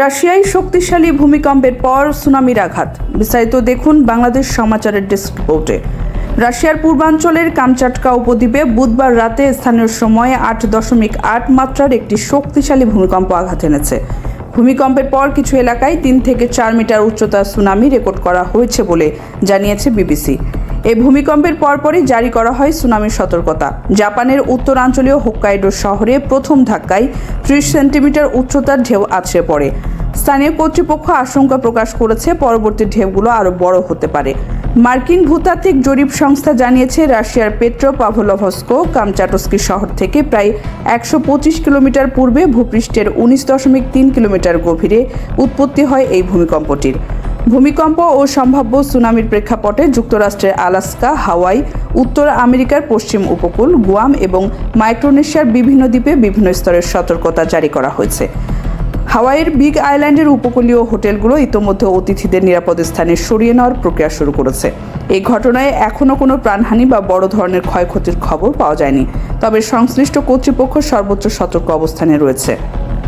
রাশিয়ায় শক্তিশালী ভূমিকম্পের পর সুনামির আঘাত। বিস্তারিত দেখুন বাংলাদেশ সমাচারের ডেস্ক রিপোর্টে। রাশিয়ার পূর্বাঞ্চলের কামচাটকা উপদ্বীপে বুধবার রাতে স্থানীয় সময়ে আট দশমিক আট মাত্রার একটি শক্তিশালী ভূমিকম্প আঘাত এনেছে। ভূমিকম্পের পর কিছু এলাকায় তিন থেকে চার মিটার উচ্চতার সুনামি রেকর্ড করা হয়েছে বলে জানিয়েছে বিবিসি। এই ভূমিকম্পের পরপরই জারি করা হয় সুনামির সতর্কতা। জাপানের উত্তরাঞ্চলীয় হোক্কাইডো শহরে প্রথম ধাক্কায় ত্রিশ সেন্টিমিটার উচ্চতার ঢেউ আছড়ে পড়ে। স্থানীয় কর্তৃপক্ষ আশঙ্কা প্রকাশ করেছে পরবর্তী ঢেউগুলো আরও বড় হতে পারে। মার্কিন ভূতাত্ত্বিক জরিপ সংস্থা জানিয়েছে, রাশিয়ার পেট্রো পাভলোভস্কো কামচাটস্কি শহর থেকে প্রায় একশো পঁচিশ কিলোমিটার পূর্বে ভূপৃষ্ঠের উনিশ দশমিক তিন কিলোমিটার গভীরে উৎপত্তি হয় এই ভূমিকম্পটির। ভূমিকম্প ও সম্ভাব্য সুনামির প্রেক্ষাপটে যুক্তরাষ্ট্রের আলাস্কা, হাওয়াই, উত্তর আমেরিকার পশ্চিম উপকূল, গুয়াম এবং মাইক্রোনেশিয়ার বিভিন্ন দ্বীপে বিভিন্ন স্তরের সতর্কতা জারি করা হয়েছে। হাওয়াইয়ের বিগ আইল্যান্ডের উপকূলীয় হোটেলগুলো ইতোমধ্যে অতিথিদের নিরাপদ স্থানে সরিয়ে নেওয়ার প্রক্রিয়া শুরু করেছে। এই ঘটনায় এখনও কোনো প্রাণহানি বা বড় ধরনের ক্ষয়ক্ষতির খবর পাওয়া যায়নি। তবে সংশ্লিষ্ট কর্তৃপক্ষ সর্বোচ্চ সতর্ক অবস্থানে রয়েছে।